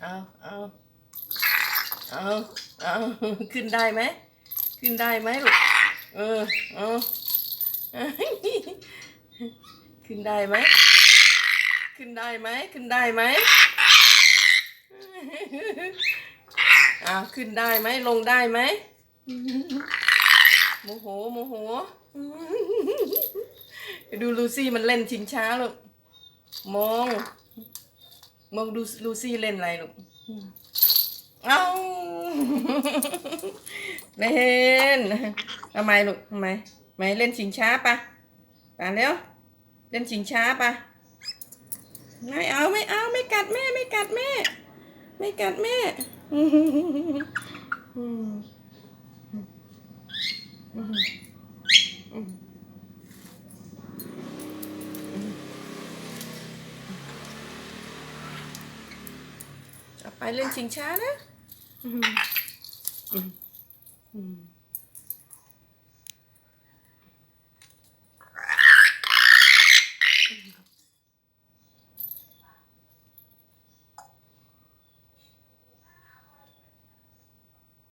เอาเอาเอาเอาขึ้นได้ไหม ขึ้นได้ไหมลูก เออ เอาขึ้นได้ไหม ขึ้นได้ไหม ขึ้นได้ไหมอ้าวขึ้นได้ไหม ลงได้ไหม โมโห โมโห ดูลูซี่มันเล่นชิงช้าลูก มองมองดูลูซี่เล่นอะไรลูกเอ้าไม่เห็นทำไมลูกทำไมไม่เล่นชิงช้าปะป่านเร็วเล่นชิงช้าปะไม่เอาไม่เอาไม่กัดแม่ ไม่กัดแม่ ไม่กัดแม่อืม ต่อไปเ